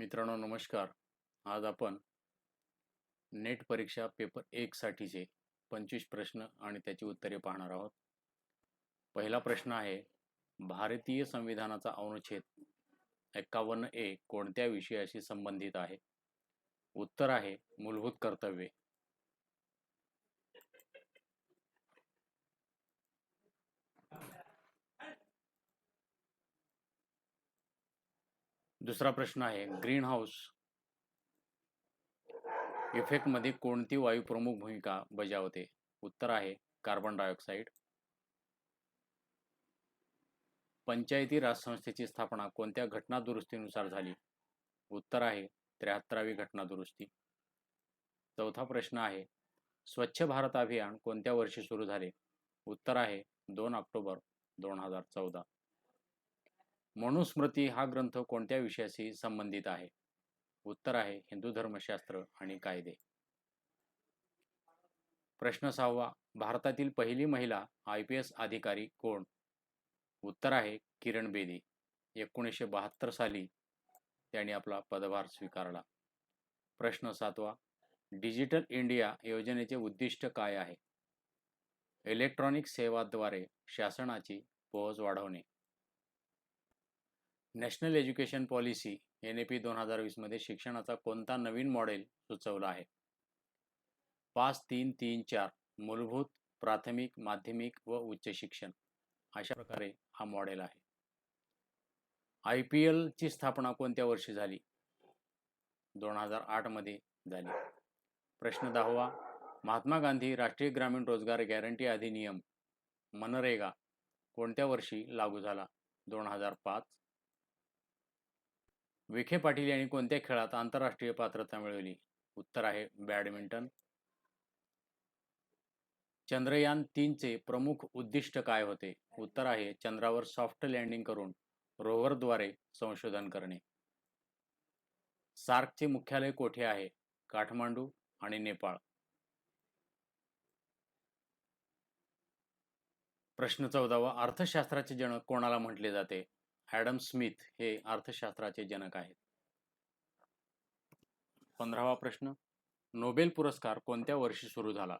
मित्रांनो नमस्कार. आज आपण नेट परीक्षा पेपर एक साठीचे पंचवीस प्रश्न आणि त्याची उत्तरे पाहणार आहोत. पहिला प्रश्न आहे भारतीय संविधानाचा अनुच्छेद एक्कावन्न ए कोणत्या विषयाशी संबंधित आहे? उत्तर आहे मूलभूत कर्तव्ये. दुसरा प्रश्न आहे ग्रीन हाऊस इफेक्टमध्ये कोणती वायू प्रमुख भूमिका बजावते? उत्तर आहे कार्बन डायऑक्साईड पंचायती राज संस्थेची स्थापना कोणत्या घटना दुरुस्तीनुसार झाली? उत्तर आहे त्र्याहत्तरावी घटना दुरुस्ती. चौथा प्रश्न आहे स्वच्छ भारत अभियान कोणत्या वर्षी सुरू झाले? उत्तर आहे दोन ऑक्टोबर दोन हजार चौदा. मनुस्मृती हा ग्रंथ कोणत्या विषयाशी संबंधित आहे? उत्तर आहे हिंदू धर्मशास्त्र आणि कायदे. प्रश्न सहावा भारतातील पहिली महिला आय पी एस अधिकारी कोण? उत्तर आहे किरण बेदी. एकोणीसशे बहात्तर साली त्यांनी आपला पदभार स्वीकारला. प्रश्न सातवा डिजिटल इंडिया योजनेचे उद्दिष्ट काय आहे? इलेक्ट्रॉनिक सेवाद्वारे शासनाची पोहोच वाढवणे. National education policy N A P दोन हजार वीसमध्ये शिक्षणाचा कोणता नवीन मॉडेल सुचवला आहे? पाच तीन तीन चार मूलभूत प्राथमिक माध्यमिक व उच्च शिक्षण. अशा प्रकारे हा मॉडेल आहे. आय पी एलची स्थापना कोणत्या वर्षी झाली? दोन हजार आठमध्ये झाली. प्रश्न दहावा महात्मा गांधी राष्ट्रीय ग्रामीण रोजगार गॅरंटी अधिनियम मनरेगा कोणत्या वर्षी लागू झाला? दोन हजार पाच विखे पाटील यांनी कोणत्या खेळात आंतरराष्ट्रीय पात्रता मिळवली? उत्तर आहे बॅडमिंटन. चंद्रयान तीनचे प्रमुख उद्दिष्ट काय होते? उत्तर आहे चंद्रावर सॉफ्ट लँडिंग करून रोव्हरद्वारे संशोधन करणे. सार्कचे मुख्यालय कोठे आहे? काठमांडू आणि नेपाळ. प्रश्न चौदावा. अर्थशास्त्राचे जनक कोणाला म्हटले जाते? ॲडम स्मिथ हे अर्थशास्त्राचे जनक आहेत. पंधरावा प्रश्न. नोबेल पुरस्कार कोणत्या वर्षी सुरू झाला?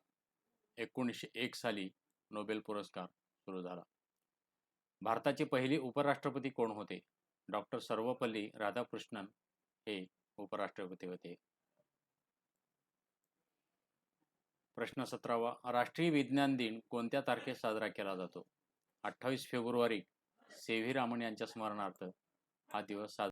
एकोणीसशे एक साली नोबेल पुरस्कार सुरू झाला. भारताचे पहिले उपराष्ट्रपती कोण होते? डॉक्टर सर्वपल्ली राधाकृष्णन हे उपराष्ट्रपती होते. प्रश्न सतरावा. राष्ट्रीय विज्ञान दिन कोणत्या तारखेत साजरा केला जातो? अठ्ठावीस फेब्रुवारी सेव्ही रामन यांच्या स्मरणार्थ हा दिवस साजरा